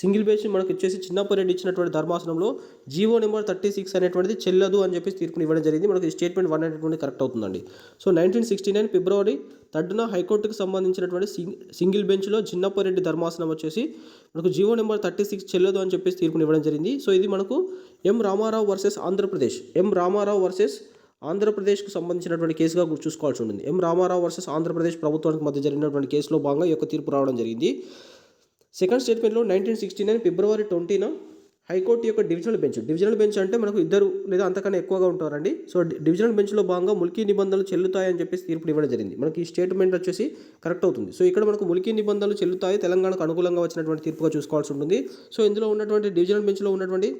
సింగిల్ బెంచ్ మనకు ఇచ్చేసి చిన్నపరెడ్డి ఇచ్చినటువంటి ధర్మాసనంలో జీవో నెంబర్ థర్టీ సిక్స్ అనేటువంటిది చెల్లదు అని చెప్పేసి తీర్పుని ఇవ్వడం జరిగింది. మనకి స్టేట్మెంట్ వన్ అనేటువంటి కరెక్ట్ అవుతుందండి. So nineteen sixty nine February థర్డ్న హైకోర్టుకు సంబంధించినటువంటి సింగిల్ బెంచ్లో చిన్నపరెడ్డి ధర్మాసనం వచ్చేసి మనకు జీవో నెంబర్ థర్టీ సిక్స్ చెల్లదు అని చెప్పేసి తీర్పుని ఇవ్వడం జరిగింది. సో ఇది మనకు M Ramarao versus Andhra Pradesh M Ramarao versus ఆంధ్రప్రదేశ్కు సంబంధించినటువంటి కేసుగా గుర్తు చూసుకోవాల్సి ఉంటుంది. ఎం రామారావు వర్సెస్ ఆంధ్రప్రదేశ్ ప్రభుత్వానికి మధ్య జరిగినటువంటి కేసులో భాగంగా ఈ యొక్క తీర్పు రావడం జరిగింది. సెకండ్ స్టేట్మెంట్లో నైన్టీన్ సిక్స్టీ నైన్ ఫిబ్రవరి ట్వంటీన హైకోర్టు యొక్క డివిజనల్ బెంచ్. డివిజనల్ బెంచ్ అంటే మనకు ఇద్దరు లేదా అంతకన్నా ఎక్కువగా ఉంటారండి. సో డివిజనల్ బెంచ్లో భాగంగా ములికి నిబంధనలు చెల్లుతాయని చెప్పేసి తీర్పు ఇవ్వడం జరిగింది. మనకి ఈ స్టేట్మెంట్ వచ్చేసి కరెక్ట్ అవుతుంది. సో ఇక్కడ మనకు ములికి నిబంధనలు చెల్లుతాయి తెలంగాణకు అనుకూలంగా వచ్చినటువంటి తీర్పుగా చూసుకోవాల్సి ఉంటుంది. సో ఇందులో ఉన్నటువంటి డివిజనల్ బెంచ్లో ఉన్నటువంటి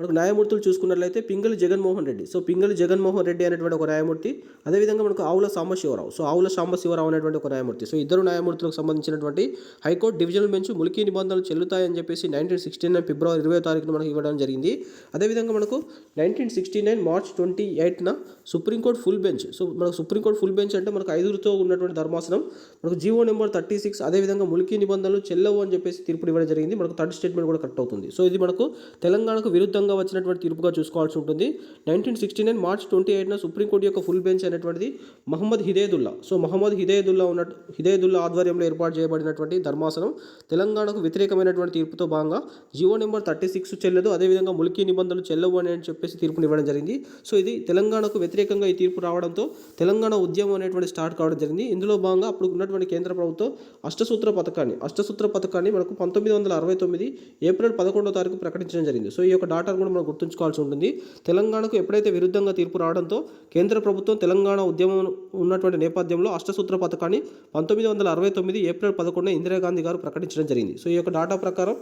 మనకు న్యాయమూర్తులు చూసుకున్నట్లయితే పింగళి జగన్మోహన్ రెడ్డి. సో పింగళి జగన్మోహన్ రెడ్డి అనేటువంటి ఒక న్యాయమూర్తి. అదేవిధంగా మనకు ఆవుల సాంబశివరావు సో ఆవుల సాంబశివరావు అనేటువంటి ఒక న్యాయమూర్తి. సో ఇద్దరు న్యాయమూర్తులకు సంబంధించినటువంటి హైకోర్టు డివిజనల్ బెంచ్ ములికి నిబంధనలు చెల్లుతాయని చెప్పేసి నైన్టీన్ సిక్స్టీ నైన్ ఫిబ్రవరి ఇరవై తారీఖున మనకు ఇవ్వడం జరిగింది. అదేవిధంగా మనకు nineteen sixty nine March twenty ఎయిట్న supreme court full bench. So మనకు సుప్రీంకోర్టు ఫుల్ బెంచ్ అంటే మనకు ఐదుగురితో ఉన్నటువంటి ధర్మాసనం. మనకు జీవో నెంబర్ థర్టీ సిక్స్. అదేవిధంగా ములికి నిబంధనలు చెల్లవు అని చెప్పేసి తీర్పు ఇవ్వడం జరిగింది. మనకు థర్డ్ స్టేట్మెంట్ కూడా కరెక్ట్ అవుతుంది. సో ఇది మనకు తెలంగాణకు విరుద్ధంగా వచ్చినటువంటి తీర్పుగా చూసుకోవాల్సి ఉంటుంది. Nineteen sixty nine March twenty ఎయిట్న supreme court యొక్క ఫుల్ బెంచ్ అనేటువంటిది మహమ్మద్ హిదేదుల్లా. సో మహమ్మద్ హిదేదుల్లా ఉన్న హిదేదుల్లా ఆధ్వర్యంలో ఏర్పాటు చేయబడినటువంటి ధర్మాసనం తెలంగాణకు వ్యతిరేకమైనటువంటి తీర్పుతో భాగంగా జీవో నెంబర్ థర్టీ సిక్స్ చెల్లదు అదేవిధంగా ములికీ నిబంధనలు చెల్లవు అని చెప్పేసి తీర్పుని ఇవ్వడం జరిగింది. సో ఇది తెలంగాణకు వ్యతిరేకంగా ఈ తీర్పు రావడంతో తెలంగాణ ఉద్యమం అనేటువంటి స్టార్ట్ కావడం జరిగింది. ఇందులో భాగంగా అప్పుడు ఉన్నటువంటి కేంద్ర ప్రభుత్వం అష్టసూత్ర పథకాన్ని అష్టసూత్ర పథకాన్ని మనకు పంతొమ్మిది వందల అరవై తొమ్మిది ఏప్రిల్ పదకొండో తారీఖు ప్రకటించడం జరిగింది. సో ఈ యొక్క డాటర్ కూడా మనం గుర్తుంచుకోవాల్సి ఉంటుంది. తెలంగాణకు ఎప్పుడైతే విరుద్ధంగా తీర్పు రావడంతో కేంద్ర ప్రభుత్వం తెలంగాణ ఉద్యమం ఉన్నటువంటి నేపథ్యంలో అష్టసూత్ర పథకాన్ని పంతొమ్మిది వందల అరవై తొమ్మిది ఏప్రిల్ పదకొండున ఇందిరాగాంధీ గారు ప్రకటించడం జరిగింది. సో ఈ యొక్క డాటా ప్రకారం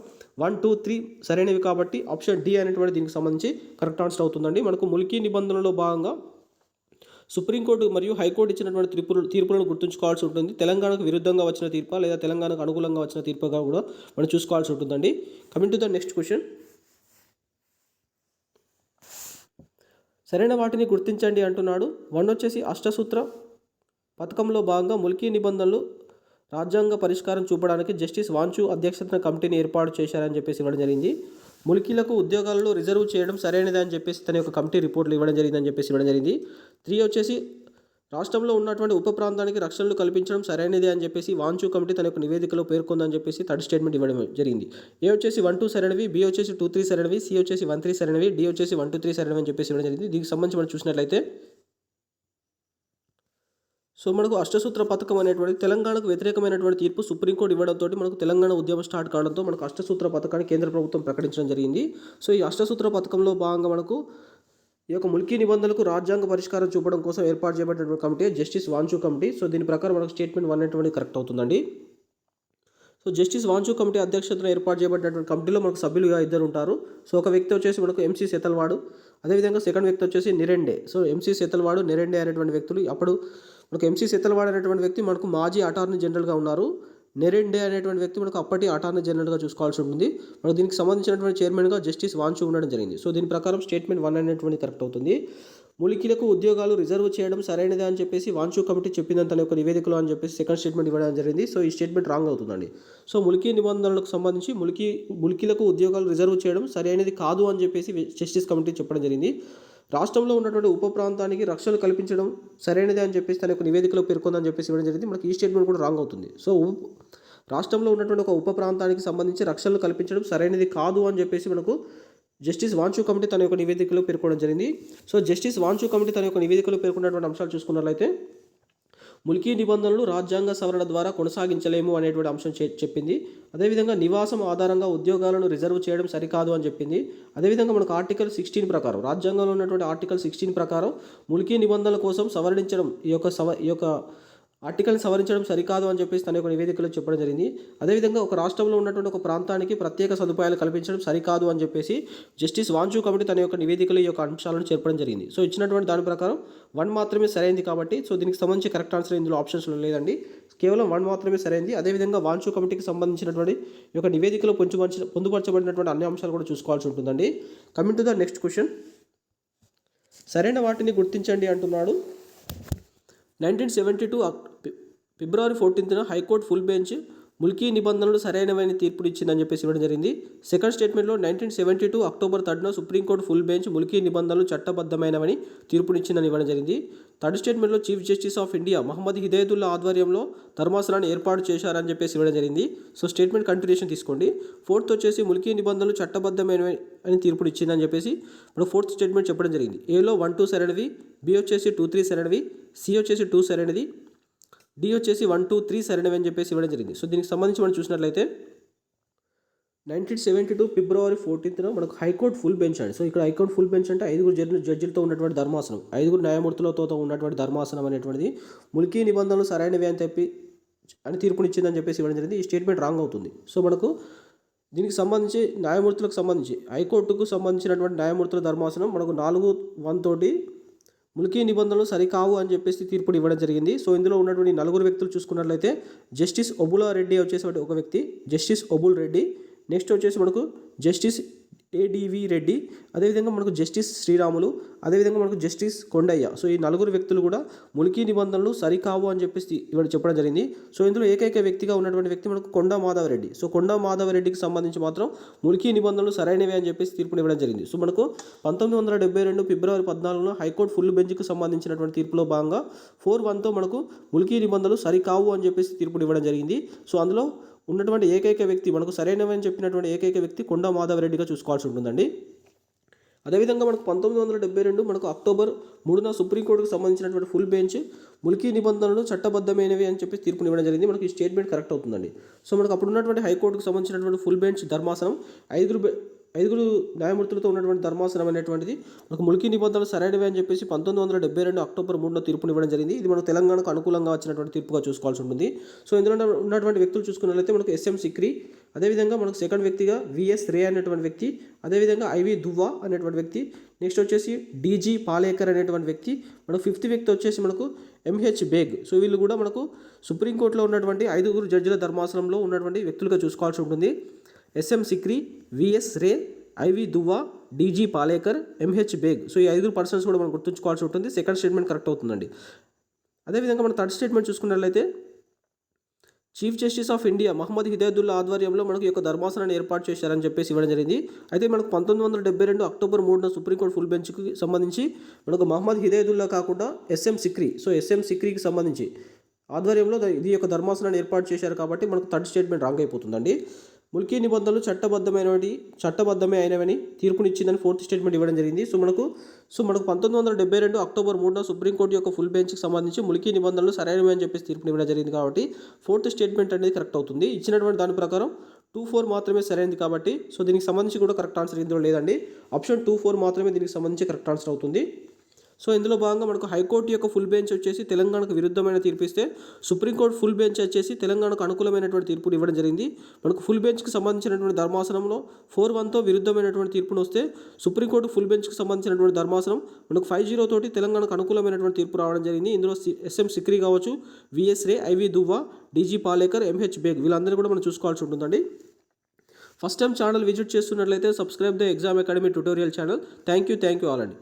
వన్ టూ త్రీ సరైనవి కాబట్టి ఆప్షన్ డి అనేటువంటి దీనికి సంబంధించి కరెక్ట్ ఆన్సర్ అవుతుందండి. మనకు ములికీ నిబంధనలో భాగంగా సుప్రీంకోర్టు మరియు హైకోర్టు ఇచ్చినటువంటి తీర్పులు తీర్పులను గుర్తుంచుకోవాల్సి ఉంటుంది. తెలంగాణకు విరుద్ధంగా వచ్చిన తీర్పా లేదా తెలంగాణకు అనుకూలంగా వచ్చిన తీర్పుగా కూడా మనం చూసుకోవాల్సి ఉంటుందండి. Coming to the next question సరైన వాటిని గుర్తించండి అంటున్నాడు. వన్ వచ్చేసి అష్టసూత్ర. పథకంలో భాగంగా ములికీ నిబంధనలు రాజ్యాంగ పరిష్కారం చూపడానికి జస్టిస్ వాంచు అధ్యక్షతన కమిటీని ఏర్పాటు చేశారని చెప్పేసి ఇవ్వడం జరిగింది. ములికీలకు ఉద్యోగాలలో రిజర్వ్ చేయడం సరైనదే అని చెప్పేసి తన యొక్క కమిటీ రిపోర్ట్లు ఇవ్వడం జరిగిందని చెప్పేసి ఇవ్వడం జరిగింది. త్రీ వచ్చేసి రాష్ట్రంలో ఉన్నటువంటి ఉప ప్రాంతానికి రక్షణలు కల్పించడం సరైనదే అని చెప్పేసి వాంచు కమిటీ తన యొక్క నివేదికలో పేర్కొందని చెప్పేసి థర్డ్ స్టేట్మెంట్ ఇవ్వడం జరిగింది. ఏ వచ్చేసి వన్ టూ సరైనవి బి వచ్చేసి టూ త్రీ సరైనవి సి వచ్చేసి వన్ త్రీ సరైనవి డి వచ్చేసి వన్ టూ త్రీ సరైనవి అని చెప్పేసి ఇవ్వడం జరిగింది. దీనికి సంబంధించి మనం చూసినట్లయితే సో మనకు అష్టసూత్ర పథకం అనేటువంటి తెలంగాణకు వ్యతిరేకమైనటువంటి తీర్పు సుప్రీంకోర్టు ఇవ్వడంతో మనకు తెలంగాణ ఉద్యమం స్టార్ట్ కావడంతో మనకు అష్టసూత్ర పథకాన్ని కేంద్ర ప్రభుత్వం ప్రకటించడం జరిగింది. సో ఈ అష్టసూత్ర పథకంలో భాగంగా మనకు ఈ యొక్క ముల్కీ నిబంధనలకు రాజ్యాంగ పరిష్కారం చూపడం కోసం ఏర్పాటు చేయబడినటువంటి committee justice Wanchoo committee. So దీని ప్రకారం మనకు స్టేట్మెంట్ వన్ అనేటువంటి కరెక్ట్ అవుతుందండి. సో జస్టిస్ వాంచు కమిటీ అధ్యక్షతన ఏర్పాటు చేయబడినటువంటి కమిటీలో మనకు సభ్యులుగా ఇద్దరు ఉంటారు. సో ఒక వ్యక్తి వచ్చేసి మనకు ఎంసీ సెతల్వాడు అదేవిధంగా సెకండ్ వ్యక్తి వచ్చేసి నిరెండే. సో ఎంసీ సెతల్వాడు నిరెండే అనేటువంటి వ్యక్తులు. అప్పుడు మనకు ఎంసీ సెతల్వాడు అనేటువంటి వ్యక్తి మనకు మాజీ అటార్నీ జనరల్గా ఉన్నారు. నెరెండే అనేటువంటి వ్యక్తి మనకు అప్పటి అటార్నీ జనరల్గా చూసుకోవాల్సి ఉంటుంది. మనకు దీనికి సంబంధించినటువంటి చైర్మన్గా జస్టిస్ వాంచు ఉండడం జరిగింది. సో దీని ప్రకారం స్టేట్మెంట్ వన్ అనేటువంటి కరెక్ట్ అవుతుంది. ములికిలకు ఉద్యోగాలు రిజర్వ్ చేయడం సరైనదే అని చెప్పేసి వాంచు కమిటీ చెప్పిందని తన యొక్క నివేదికలో అని చెప్పేసి సెకండ్ స్టేట్మెంట్ ఇవ్వడం జరిగింది. సో ఈ స్టేట్మెంట్ రాంగ్ అవుతుందండి. సో ములికి నిబంధనలకు సంబంధించి ములికి ములికిలకు ఉద్యోగాలు రిజర్వ్ చేయడం సరైనది కాదు అని చెప్పేసి జస్టిస్ కమిటీ చెప్పడం జరిగింది. రాష్ట్రంలో ఉన్నటువంటి ఉప ప్రాంతానికి రక్షణ కల్పించడం సరైనదే అని చెప్పేసి తన యొక్క నివేదికలో పేర్కొందని చెప్పేసి ఇవ్వడం జరిగింది. మనకి ఈ స్టేట్మెంట్ కూడా రాంగ్ అవుతుంది. సో రాష్ట్రంలో ఉన్నటువంటి ఒక ఉప ప్రాంతానికి సంబంధించి రక్షణలు కల్పించడం సరైనది కాదు అని చెప్పేసి మనకు జస్టిస్ వాంచు కమిటీ తన యొక్క నివేదికలో పేర్కొనడం జరిగింది. సో జస్టిస్ వాంచు కమిటీ తన యొక్క నివేదికలో పేర్కొన్నటువంటి అంశాలు చూసుకున్నట్లయితే ములికీ నిబంధనలు రాజ్యాంగ సవరణ ద్వారా కొనసాగించలేము అనేటువంటి అంశం చే- చెప్పింది. అదేవిధంగా నివాసం ఆధారంగా ఉద్యోగాలను రిజర్వ్ చేయడం సరికాదు అని చెప్పింది. అదేవిధంగా మనకు ఆర్టికల్ సిక్స్టీన్ ప్రకారం రాజ్యాంగంలో ఉన్నటువంటి ఆర్టికల్ సిక్స్టీన్ ప్రకారం ములికీ నిబంధనల కోసం సవరించడం ఈ యొక్క సవ ఈ యొక్క ఆర్టికల్ని సవరించడం సరికాదు అని చెప్పేసి తన యొక్క నివేదికలో చెప్పడం జరిగింది. అదేవిధంగా ఒక రాష్ట్రంలో ఉన్నటువంటి ఒక ప్రాంతానికి ప్రత్యేక సదుపాయాలు కల్పించడం సరికాదు అని చెప్పేసి జస్టిస్ వాంచు కమిటీ తన యొక్క నివేదికలో ఈ యొక్క అంశాలను చెప్పడం జరిగింది. సో ఇచ్చినటువంటి దాని ప్రకారం వన్ మాత్రమే సరైంది కాబట్టి సో దీనికి సంబంధించి కరెక్ట్ ఆన్సర్ ఇందులో ఆప్షన్స్లో లేదండి. కేవలం వన్ మాత్రమే సరైంది. అదేవిధంగా వాంచు కమిటీకి సంబంధించినటువంటి ఈ యొక్క నివేదికలో పొంచుపరచ పొందుపరచబడినటువంటి అన్ని అంశాలు కూడా చూసుకోవాల్సి ఉంటుందండి. Coming to the next question సరైన వాటిని గుర్తించండి అంటున్నాడు. నైన్టీన్ సెవెంటీ టూ ఫిబ్రవరి ఫోర్టీన్త్న హైకోర్టు ఫుల్ బెంచ్ ముల్కీ నిబంధనలు సరైనవని తీర్పులు ఇచ్చిందని చెప్పేసి ఇవ్వడం జరిగింది. సెకండ్ స్టేట్మెంట్లో nineteen seventy two October థర్డ్న supreme court full bench Mulki నిబంధనలు చట్టబద్ధమైనవని తీర్పునిచ్చిందని ఇవ్వడం జరిగింది. Third స్టేట్మెంట్లో chief justice of India Mohammad Hidayatullah ఆధ్వర్యంలో ధర్మాసనాన్ని ఏర్పాటు చేశారని చెప్పేసి ఇవ్వడం జరిగింది. సో స్టేట్మెంట్ కంటిన్యూషన్ తీసుకోండి. ఫోర్త్ వచ్చేసి ముల్కీ నిబంధనలు చట్టబద్ధమైనవి అని తీర్పుడు ఇచ్చిందని చెప్పేసి ఇప్పుడు ఫోర్త్ స్టేట్మెంట్ చెప్పడం జరిగింది. ఏలో వన్ టూ సరైనవి బి వచ్చేసి టూ త్రీ సరైనవి సి వచ్చేసి టూ సరైనది డి వచ్చేసి వన్ టూ త్రీ సరైనవి అని చెప్పేసి ఇవ్వడం జరిగింది. సో దీనికి సంబంధించి మనం చూసినట్లయితే నైన్టీన్ సెవెంటీ టూ ఫిబ్రవరి ఫోర్టీన్త్న మనకు హైకోర్టు ఫుల్ బెంచ్ అండి. సో ఇక్కడ హైకోర్టు ఫుల్ బెంచ్ అంటే ఐదుగురు జడ్జి జడ్జిలతో ఉన్నటువంటి ధర్మాసనం ఐదుగురు న్యాయమూర్తులతో ఉన్నటువంటి ధర్మాసనం అనేటువంటిది ములికీ నిబంధనలు సరైనవి అని చెప్పి అని తీర్పునిచ్చిందని చెప్పేసి ఇవ్వడం జరిగింది. ఈ స్టేట్మెంట్ రాంగ్ అవుతుంది. సో మనకు దీనికి సంబంధించి న్యాయమూర్తులకు సంబంధించి హైకోర్టుకు సంబంధించినటువంటి న్యాయమూర్తుల ధర్మాసనం మనకు నాలుగు వన్ తోటి ములికీ నిబంధనలు సరికావు అని చెప్పేసి తీర్పుని ఇవ్వడం జరిగింది. సో ఇందులో ఉన్నటువంటి నలుగురు వ్యక్తులు చూసుకున్నట్లయితే జస్టిస్ ఒబులా రెడ్డి వచ్చేసి ఒక వ్యక్తి జస్టిస్ ఒబుల్ రెడ్డి. నెక్స్ట్ వచ్చేసి మనకు జస్టిస్ ఏడివి రెడ్డి అదేవిధంగా మనకు జస్టిస్ శ్రీరాములు అదేవిధంగా మనకు జస్టిస్ కొండయ్య. సో ఈ నలుగురు వ్యక్తులు కూడా ములికీ నిబంధనలు సరికావు అని చెప్పేసి ఇవాళ చెప్పడం జరిగింది. సో ఇందులో ఏకైక వ్యక్తిగా ఉన్నటువంటి వ్యక్తి మనకు కొండా మాధవరెడ్డి. సో కొండా మాధవరెడ్డికి సంబంధించి మాత్రం ములికీ నిబంధనలు సరైనవి అని చెప్పేసి తీర్పుని ఇవ్వడం జరిగింది. సో మనకు పంతొమ్మిది వందల డెబ్బై రెండు ఫిబ్రవరి పద్నాలుగులో హైకోర్టు ఫుల్ బెంచ్కి సంబంధించినటువంటి తీర్పులో భాగంగా ఫోర్ వన్తో మనకు ములికీ నిబంధనలు సరికావు అని చెప్పేసి తీర్పుని ఇవ్వడం జరిగింది. సో అందులో ఉన్నటువంటి ఏకైక వ్యక్తి మనకు సరైనవని చెప్పినటువంటి ఏకైక వ్యక్తి కొండ మాధవరెడ్డిగా చూసుకోవాల్సి ఉంటుందండి. అదేవిధంగా మనకు పంతొమ్మిది వందల డెబ్బై రెండు మనకు అక్టోబర్ మూడున సుప్రీంకోర్టుకు సంబంధించినటువంటి ఫుల్ బెంచ్ ములికీ నిబంధనలు చట్టబద్ధమైనవి అని చెప్పి తీర్పుని ఇవ్వడం జరిగింది. మనకి ఈ స్టేట్మెంట్ కరెక్ట్ అవుతుందండి. సో మనకు అప్పుడు ఉన్నటువంటి హైకోర్టుకు సంబంధించినటువంటి ఫుల్ బెంచ్ ధర్మాసనం ఐదుగురు ఐదుగురు న్యాయమూర్తులతో ఉన్నటువంటి ధర్మాసనం అనేటువంటిది ఒక ములికి నిబంధనలు సరైనవి అని చెప్పేసి పంతొమ్మిది వందల డెబ్బై రెండు అక్టోబర్ మూడున తీర్పుని ఇవ్వడం జరిగింది. ఇది మనకు తెలంగాణకు అనుకూలంగా వచ్చినటువంటి తీర్పుగా చూసుకోవాల్సి ఉంటుంది. సో ఇందులో ఉన్నటువంటి వ్యక్తులు చూసుకున్నట్లయితే మనకు ఎస్ఎం సిక్రీ అదేవిధంగా మనకు సెకండ్ వ్యక్తిగా విఎస్ రే అనేటువంటి వ్యక్తి అదేవిధంగా ఐవి దువ్వా అనేటువంటి వ్యక్తి నెక్స్ట్ వచ్చేసి డీజీ పాలేకర్ అనేటువంటి వ్యక్తి మనకు ఫిఫ్త్ వ్యక్తి వచ్చేసి మనకు ఎంహెచ్ బేగ్. సో వీళ్ళు కూడా మనకు సుప్రీంకోర్టులో ఉన్నటువంటి ఐదుగురు జడ్జిల ధర్మాసనంలో ఉన్నటువంటి వ్యక్తులుగా చూసుకోవాల్సి ఉంటుంది. S M Sikri V S Ray I V Dua D G Palekar M H Beg. So ఈ ఐదుగురు పర్సన్స్ కూడా మనం గుర్తుంచుకోవాల్సి ఉంటుంది. సెకండ్ స్టేట్మెంట్ కరెక్ట్ అవుతుందండి. అదేవిధంగా మనం థర్డ్ స్టేట్మెంట్ చూసుకున్నట్లయితే chief justice of India Mohammad Hidayatullah ఆధ్వర్యంలో మనకు ఈ యొక్క ధర్మాసనాన్ని ఏర్పాటు చేశారని చెప్పేసి ఇవ్వడం జరిగింది. అయితే మనకు పంతొమ్మిది వందల డెబ్బై రెండు అక్టోబర్ మూడున సుప్రీంకోర్టు ఫుల్ బెంచ్కి సంబంధించి మనకు మహమ్మద్ హిదాయతుల్లా కాకుండా S M Sikri so S M సిక్రీకి సంబంధించి ఆధ్వర్యంలో ఇది యొక్క ధర్మాసనాన్ని ఏర్పాటు చేశారు కాబట్టి మనకు థర్డ్ స్టేట్మెంట్ రాంగ్ అయిపోతుందండి. ముల్కీ నిబంధనలు చట్టబద్ధమైనవి చట్టబద్ధమే అయినవని తీర్పునిచ్చిందని ఫోర్త్ స్టేట్మెంట్ ఇవ్వడం జరిగింది. సో మనకు సో మనకు పంతొమ్మిది వందల డెబ్బై రెండు అక్టోబర్ మూడున సుప్రీంకోర్టు యొక్క ఫుల్ బెంచ్కి సంబంధించి ముల్కీ నిబంధనలు సరైనవి అని చెప్పేసి తీర్పుని ఇవ్వడం జరిగింది కాబట్టి ఫోర్త్ స్టేట్మెంట్ అనేది కరెక్ట్ అవుతుంది. ఇచ్చినటువంటి దాని ప్రకారం టూ ఫోర్ మాత్రమే సరైనది కాబట్టి సో దీనికి సంబంధించి కూడా కరెక్ట్ ఆన్సర్ ఇందులో లేదండి. ఆప్షన్ టూ ఫోర్ మాత్రమే దీనికి సంబంధించి కరెక్ట్ ఆన్సర్ అవుతుంది. సో ఇందులో భాగంగా మనకు హైకోర్టు యొక్క ఫుల్ బెంచ్ వచ్చేసి తెలంగాణకు విరుద్ధమైన తీర్పు ఇస్తే సుప్రీంకోర్టు ఫుల్ బెంచ్ వచ్చేసి తెలంగాణకు అనుకూలమైనటువంటి తీర్పును ఇవ్వడం జరిగింది. మనకు ఫుల్ బెంచ్కి సంబంధించినటువంటి ధర్మాసనంలో ఫోర్ వన్తో విరుద్ధమైనటువంటి తీర్పును వస్తే సుప్రీంకోర్టు ఫుల్ బెంచ్కి సంబంధించినటువంటి ధర్మాసనం మనకు ఫైవ్ జీరో తోటి తెలంగాణకు అనుకూలమైనటువంటి తీర్పు రావడం జరిగింది. ఇందులో ఎస్ఎం సిక్రీ కావచ్చు V S Ray I V Dua D G Palekar M H Beg వీళ్ళందరూ కూడా మనం చూసుకోవాల్సి ఉంటుందండి. ఫస్ట్ టైం ఛానల్ విజిట్ చేస్తున్నట్లయితే subscribe the exam academy tutorial channel. Thank you thank you all అండి.